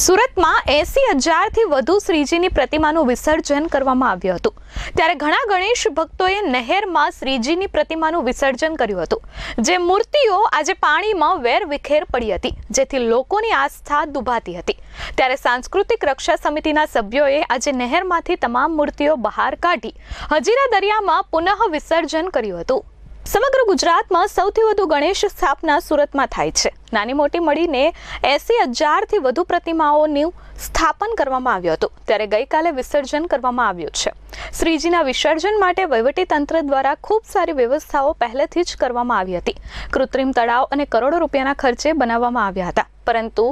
સુરતમાં એસી હજારથી વધુ શ્રીજીની પ્રતિમાનું વિસર્જન કરવામાં આવ્યું હતું. ત્યારે ઘણા ગણેશ ભક્તોએ નહેરમાં શ્રીજીની પ્રતિમાનું વિસર્જન કર્યું હતું. જે મૂર્તિઓ આજે પાણીમાં વેર વિખેર પડી હતી, જેથી લોકોની આસ્થા દુભાતી હતી. ત્યારે સાંસ્કૃતિક રક્ષા સમિતિના સભ્યોએ આજે નહેરમાંથી તમામ મૂર્તિઓ બહાર કાઢી, હજીરા દરિયામાં પુનઃ વિસર્જન કર્યું હતું. સમગ્ર ગુજરાતમાં સૌથી વધુ ગણેશ સ્થાપના સુરતમાં થાય છે. નાની મોટી મળીને એસી હજારથી વધુ પ્રતિમાઓનું સ્થાપન કરવામાં આવ્યું હતું. ત્યારે ગઈકાલે વિસર્જન કરવામાં આવ્યું છે. શ્રીજીના વિસર્જન માટે વહીવટી તંત્ર દ્વારા ખૂબ સારી વ્યવસ્થાઓ પહેલેથી જ કરવામાં આવી હતી. કૃત્રિમ તળાવ અને કરોડો રૂપિયાના ખર્ચે બનાવવામાં આવ્યા હતા. પરંતુ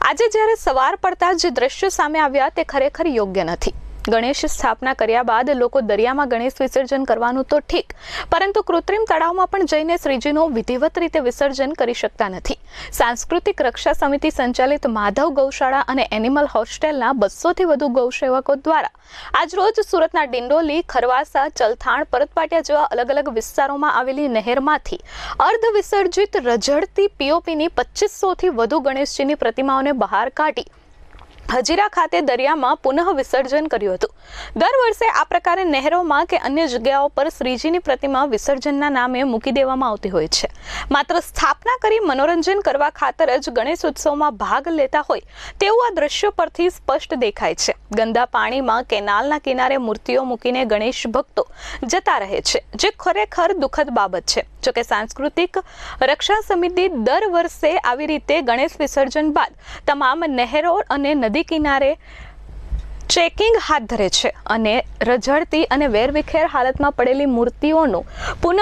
આજે જ્યારે સવાર પડતા જે દ્રશ્યો સામે આવ્યા, તે ખરેખર યોગ્ય નથી. ગણેશ સ્થાપના કર્યા બાદ લોકો દરિયામાં ગણેશ વિસર્જન કરવાનું તો ઠીક, પરંતુ કૃત્રિમ તળાવમાં પણ જઈને શ્રીજીનું વિધિવત રીતે વિસર્જન કરી શકતા નથી. સાંસ્કૃતિક રક્ષા સમિતિ સંચાલિત માધવ ગૌશાળા અને એનિમલ હોસ્ટેલના બસોથી વધુ ગૌસેવકો દ્વારા આજરોજ સુરતના ડિંડોલી, ખરવાસા, ચલથાણ, પરતપાટિયા જેવા અલગ અલગ વિસ્તારોમાં આવેલી નહેરમાંથી અર્ધ વિસર્જિત રઝળતી પીઓપીની પચીસોથી વધુ ગણેશજીની પ્રતિમાઓને બહાર કાઢી હજીરા ખાતે દરિયામાં પુનઃ વિસર્જન કર્યું હતું. દર વર્ષે આ પ્રકારે નહેરોમાં કે અન્ય જગ્યાઓ પર શ્રીજીની પ્રતિમા વિસર્જનના નામે મૂકી દેવામાં આવતી હોય છે. માત્ર સ્થાપના કરી મનોરંજન કરવા ખાતર જ ગણેશ ઉત્સવમાં ભાગ લેતા હોય તેવું આ દ્રશ્યો પરથી સ્પષ્ટ દેખાય છે. ગંદા પાણીમાં કેનાલના કિનારે મૂર્તિઓ મૂકીને ગણેશ ભક્તો જતા રહે છે, જે ખરેખર દુઃખદ બાબત છે. જોકે સાંસ્કૃતિક રક્ષા સમિતિ દર વર્ષે આવી રીતે ગણેશ વિસર્જન બાદ તમામ નહેરો અને નદી કિનારે ચેકિંગ હાથ ધરે છે અને રઝળતી અને વેરવિખેર હાલતમાં પડેલી મૂર્તિઓનું પુનઃ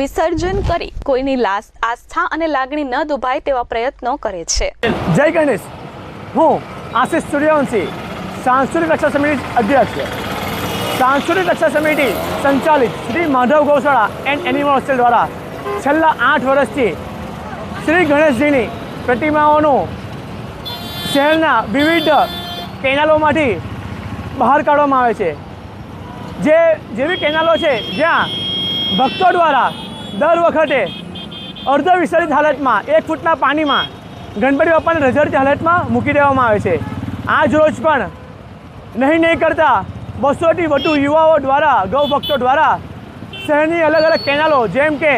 વિસર્જન કરી કોઈની લાસ આસ્થા અને લાગણી ન દુભાય તેવા પ્રયત્નો કરે છે. જય ગણેશ. હું આશિષ સૂર્યવંશી સાંસ્કૃતિક રક્ષા સમિતિ અધ્યક્ષ. સાંસ્કૃતિક રક્ષા સમિતિ સંચાલિત શ્રી માધવ ગૌશાળા એન્ડ એનિમલ હોસ્ટેલ દ્વારા છેલ્લા આઠ વર્ષથી શ્રી ગણેશજીની પ્રતિમાઓનું શહેરના વિવિધ કેનાલોમાંથી બહાર કાઢવામાં આવે છે. જે જેવી કેનાલો છે, જ્યાં ભક્તો દ્વારા દર વખતે અર્ધ વિસર્જિત હાલતમાં, એક ફૂટના પાણીમાં ગણપતિ બાપાને રઝળતી હાલતમાં મૂકી દેવામાં આવે છે. આજ રોજ પણ નહીં નહીં કરતા બસોથી વધુ યુવાઓ દ્વારા, ગૌ ભક્તો દ્વારા શહેરની અલગ અલગ કેનાલો, જેમ કે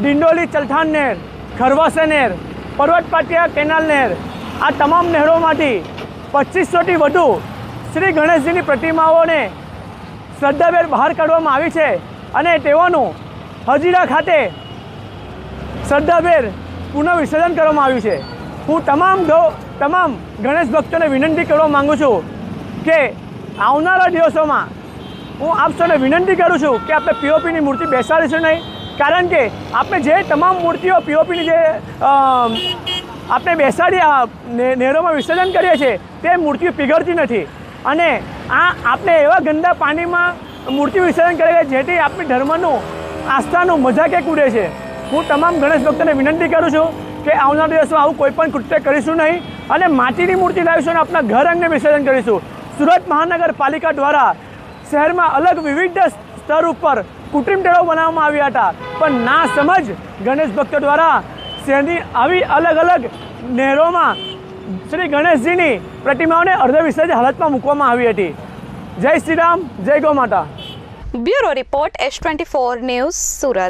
ડિંડોલી, ચલથાણ નહેર ખરવાસા નહેર પર્વત પાટિયા કેનાલ નહેર આ તમામ નહેરોમાંથી પચીસોથી વધુ શ્રી ગણેશજીની પ્રતિમાઓને શ્રદ્ધાભેર બહાર કાઢવામાં આવી છે અને તેઓનું હજીરા ખાતે શ્રદ્ધાભેર પુનઃ વિસર્જન કરવામાં આવ્યું છે. હું તમામ તમામ ગણેશ ભક્તોને વિનંતી કરવા માગું છું કે આવનારા દિવસોમાં હું આપ સૌને વિનંતી કરું છું કે આપણે પીઓપીની મૂર્તિ બેસાડીશું નહીં. કારણ કે આપણે જે તમામ મૂર્તિઓ પીઓપીની જે આપણે બેસાડી નહેરોમાં વિસર્જન કરીએ છીએ, તે મૂર્તિઓ પીગળતી નથી. અને આ આપણે એવા ગંદા પાણીમાં મૂર્તિ વિસર્જન કરીએ છીએ જેથી આપણી ધર્મનું, આસ્થાનું મજા કે ઉડે છે. હું તમામ ગણેશ ભક્તોને વિનંતી કરું છું કે આવનાર દિવસમાં આવું કોઈ પણ કૃત્ય કરીશું નહીં અને માટીની મૂર્તિ લાવીશું અને આપણા ઘર અંગે વિસર્જન કરીશું. સુરત મહાનગરપાલિકા દ્વારા શહેરમાં અલગ વિવિધ સ્તર ઉપર કૃત્રિમ ટેળો બનાવવામાં આવ્યા હતા. પણ ના સમજ ગણેશ ભક્તો દ્વારા શહેરની આવી અલગ અલગ નહેરોમાં શ્રી ગણેશજીની પ્રતિમાઓને અર્ધ વિસર્જિત હાલતમાં મૂકવામાં આવી હતી. જય શ્રી રામ, જય ગૌ માતા. Bureau report S twenty four news Surat.